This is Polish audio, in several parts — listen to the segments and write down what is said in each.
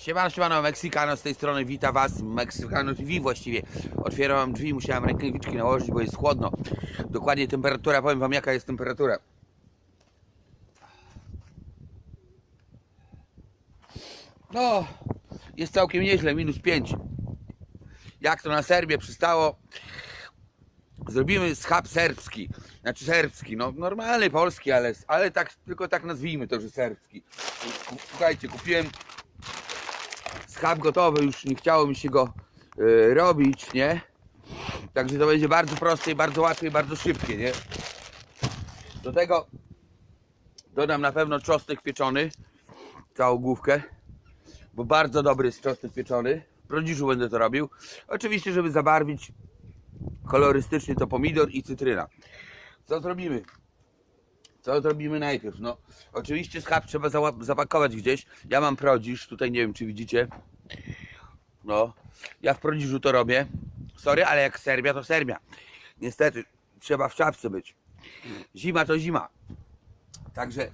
Siemano, siemano, Meksykano z tej strony, wita Was, Meksykano TV właściwie. Otwieram drzwi, musiałem rękawiczki nałożyć, bo jest chłodno. Dokładnie temperatura, powiem Wam jaka jest temperatura. No, jest całkiem nieźle, minus 5. Jak to na Serbię przystało, zrobimy schab serbski. Znaczy serbski, no normalny polski, ale, ale tak, tylko tak nazwijmy to, że serbski. Słuchajcie, kupiłem schab gotowy, już nie chciało mi się go y, robić, nie? Także to będzie bardzo proste i bardzo łatwe i bardzo szybkie, nie? Do tego dodam na pewno czosnek pieczony, całą główkę, bo bardzo dobry jest czosnek pieczony. W prądziżu będę to robił. Oczywiście, żeby zabarwić kolorystycznie to pomidor i cytryna. Co zrobimy? Co zrobimy najpierw? No, oczywiście schab trzeba zapakować gdzieś. Ja mam prodziż, tutaj nie wiem czy widzicie. No, ja w prodziżu to robię. Sorry, ale jak Serbia, to Serbia. Niestety, trzeba w czapce być. Zima to zima. Także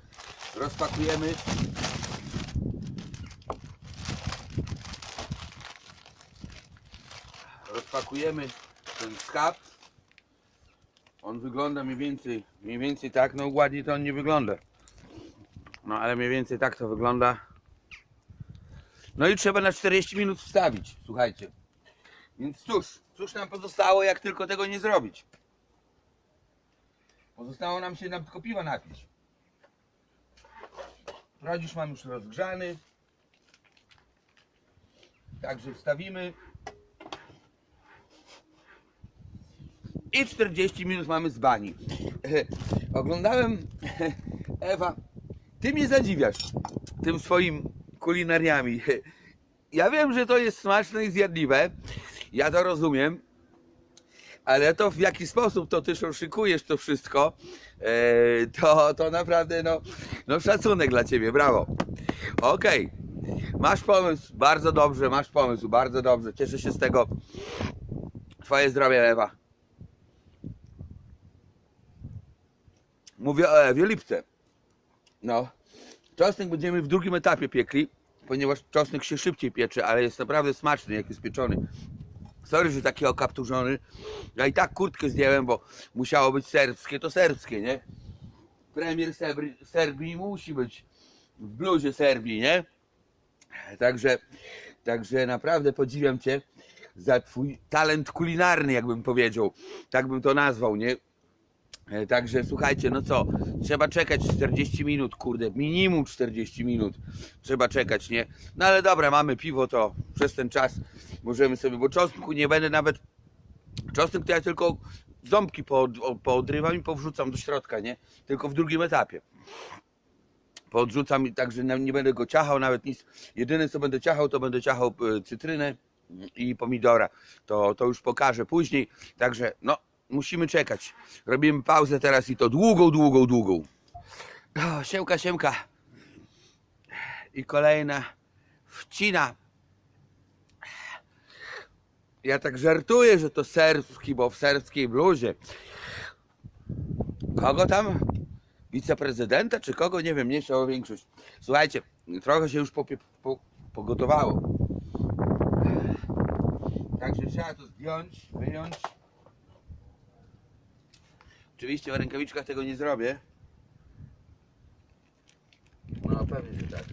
rozpakujemy. Rozpakujemy ten schab. On wygląda mniej więcej, mniej więcej tak, no ładnie to on nie wygląda. No ale mniej więcej tak to wygląda. No i trzeba na 40 minut wstawić, słuchajcie. Więc cóż, cóż nam pozostało, jak tylko tego nie zrobić. Pozostało nam się tylko piwa napić. Prodzisz mam już rozgrzany. Także wstawimy. I 40 minut mamy z bani. Oglądałem Ewa. Ty mnie zadziwiasz tym swoim kulinariami. Ja wiem, że to jest smaczne i zjadliwe. Ja to rozumiem. Ale to w jaki sposób to ty szykujesz to wszystko, e, to, to naprawdę no, no szacunek dla ciebie, brawo. Okej, masz pomysł, bardzo dobrze, masz pomysł, bardzo dobrze, cieszę się z tego. Twoje zdrowie, Ewa. Mówię o Ewie Lipce. No, czosnek będziemy w drugim etapie piekli, ponieważ czosnek się szybciej piecze, ale jest naprawdę smaczny, jak jest pieczony. Sorry, że taki okapturzony. Ja i tak kurtkę zdjąłem, bo musiało być serbskie, to serbskie, nie? Premier Serbii musi być w bluzie Serbii, nie? Także, także naprawdę podziwiam Cię za Twój talent kulinarny, jakbym powiedział. Tak bym to nazwał, nie? E, Także słuchajcie, no co, trzeba czekać 40 minut, kurde, minimum 40 minut trzeba czekać, nie? No ale dobra, mamy piwo, to przez ten czas możemy sobie, bo czosnku nie będę nawet, czosnek to ja tylko ząbki pood, poodrywam i powrzucam do środka, nie? Tylko w drugim etapie. Poodrzucam i także nie będę go ciachał, nawet nic. Jedyne co będę ciachał, to będę ciachał e, cytrynę i pomidora. To, to już pokażę później. Także no, musimy czekać. Robimy pauzę teraz i to długą, długą, długą. O, siemka, siemka. I kolejna wcina. Ja tak żartuję, że to serbski, bo w serbskiej bluzie. Kogo tam? Wiceprezydenta czy kogo? Nie wiem, mniejsza o większość. Słuchajcie, trochę się już popie, po, pogotowało. Także trzeba to zdjąć, wyjąć. Oczywiście w rękawiczkach tego nie zrobię. No pewnie, że tak.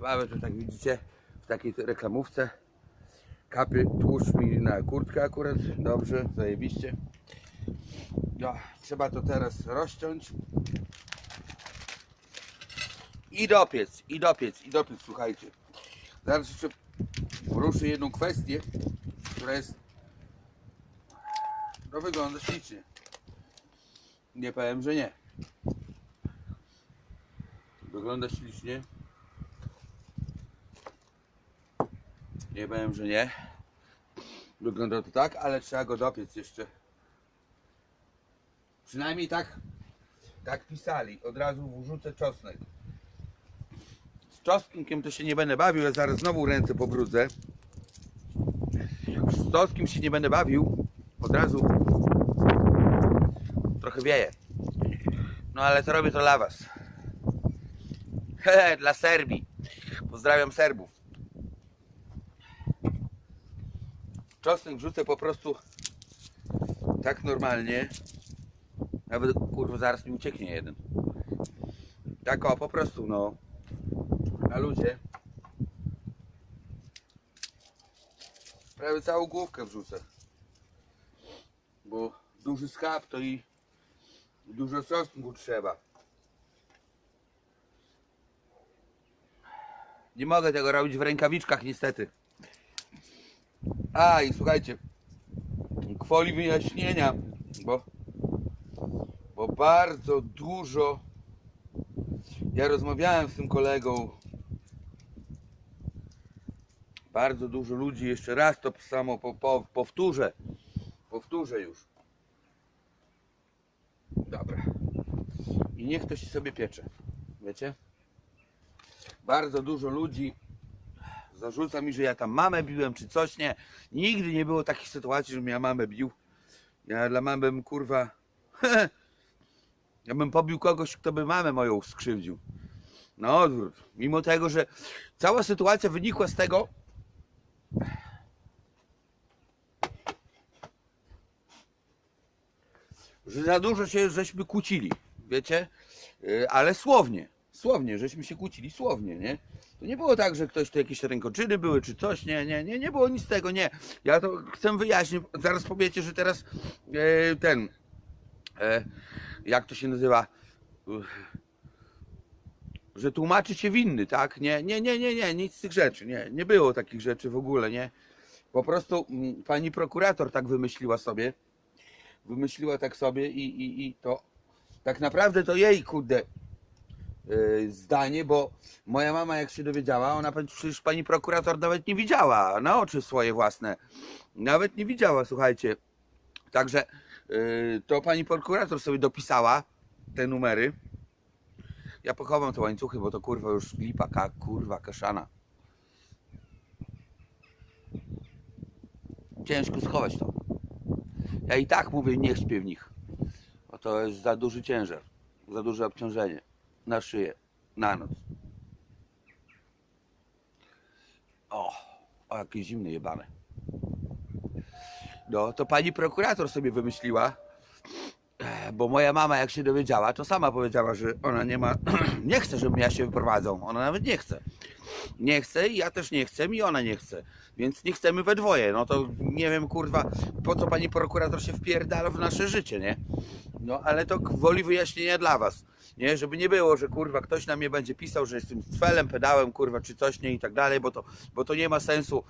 Mamy tu, tak widzicie, w takiej reklamówce. Kapy tłuszcz mi na kurtkę akurat. Dobrze, zajebiście. No, trzeba to teraz rozciąć. I dopiec, i dopiec, i dopiec, słuchajcie. Zaraz jeszcze poruszę jedną kwestię, która jest no wygląda ślicznie. Nie powiem, że nie. Wygląda ślicznie. Nie powiem, że nie. Wygląda to tak, ale trzeba go dopiec jeszcze. Przynajmniej tak, tak pisali. Od razu wrzucę czosnek. Z czosnkiem to się nie będę bawił, ja zaraz znowu ręce pobrudzę. Z czosnkiem się nie będę bawił. Od razu trochę wieje. No ale to robię to dla was. Hehe, dla Serbii. Pozdrawiam Serbów. Czosnek wrzucę po prostu tak normalnie. Nawet kurwa zaraz mi ucieknie jeden. Tak o, po prostu no. Na ludzie. Prawie całą główkę wrzucę. Bo duży schab to i dużo czosnku trzeba. Nie mogę tego robić w rękawiczkach niestety. A i słuchajcie, kwoli wyjaśnienia, bo, bo bardzo dużo ja rozmawiałem z tym kolegą. Bardzo dużo ludzi, jeszcze raz to samo po, po, powtórzę. Powtórzę już. Dobra. I niech to się sobie piecze. Wiecie? Bardzo dużo ludzi zarzuca mi, że ja tam mamę biłem czy coś. Nie. Nigdy nie było takich sytuacji, żebym ja mamę bił. Ja dla mamy bym kurwa. ja bym pobił kogoś, kto by mamę moją skrzywdził. Na odwrót. Mimo tego, że cała sytuacja wynikła z tego, że za dużo się żeśmy kłócili, wiecie? Yy, Ale słownie, słownie, żeśmy się kłócili, słownie, nie? To nie było tak, że ktoś tu jakieś rękoczyny były, czy coś, nie, nie, nie, nie było nic tego, nie. Ja to chcę wyjaśnić, zaraz powiecie, że teraz e, ten, e, jak to się nazywa, Uch. że tłumaczy się winny, tak? Nie, nie, nie, nie, nie, nic z tych rzeczy, nie, nie było takich rzeczy w ogóle, nie. Po prostu mm, pani prokurator tak wymyśliła sobie, wymyśliła tak sobie i, i, i to tak naprawdę to jej kurde yy, zdanie, bo moja mama jak się dowiedziała, ona przecież pani prokurator nawet nie widziała na oczy swoje własne. Nawet nie widziała, słuchajcie. Także yy, to pani prokurator sobie dopisała te numery. Ja pochowam te łańcuchy, bo to kurwa już lipa, ka, kurwa, kaszana. Ciężko schować to. Ja i tak mówię, nie śpię w nich. Bo to jest za duży ciężar, za duże obciążenie na szyję, na noc. O, o jakie zimne jebane. No, to pani prokurator sobie wymyśliła, bo moja mama jak się dowiedziała, to sama powiedziała, że ona nie ma, nie chce, żebym ja się wyprowadzał. Ona nawet nie chce. Nie chce i ja też nie chcę i ona nie chce. Więc nie chcemy we dwoje. No to nie wiem, kurwa, po co pani prokurator się wpierdala w nasze życie, nie? No ale to woli wyjaśnienia dla was. Nie, żeby nie było, że kurwa ktoś na mnie będzie pisał, że jestem cfelem, pedałem, kurwa, czy coś nie i tak dalej, bo to, bo to nie ma sensu.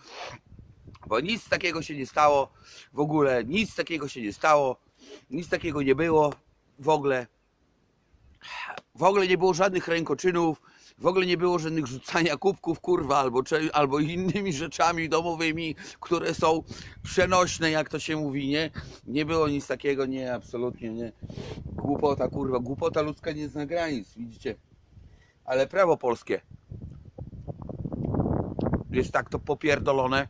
Bo nic takiego się nie stało. W ogóle nic takiego się nie stało. Nic takiego nie było. W ogóle. W ogóle nie było żadnych rękoczynów. W ogóle nie było żadnych rzucania kubków, kurwa, albo, albo innymi rzeczami domowymi, które są przenośne, jak to się mówi, nie? Nie było nic takiego, nie, absolutnie nie. Głupota, kurwa, głupota ludzka nie zna granic, widzicie? Ale prawo polskie jest tak to popierdolone,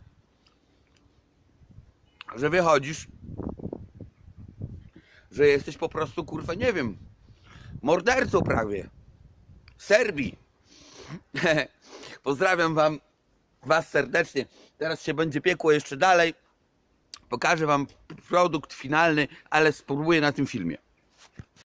że wychodzisz, że jesteś po prostu, kurwa, nie wiem, mordercą prawie. Serbii. Pozdrawiam wam, was serdecznie. Teraz się będzie piekło jeszcze dalej. Pokażę wam produkt finalny, ale spróbuję na tym filmie.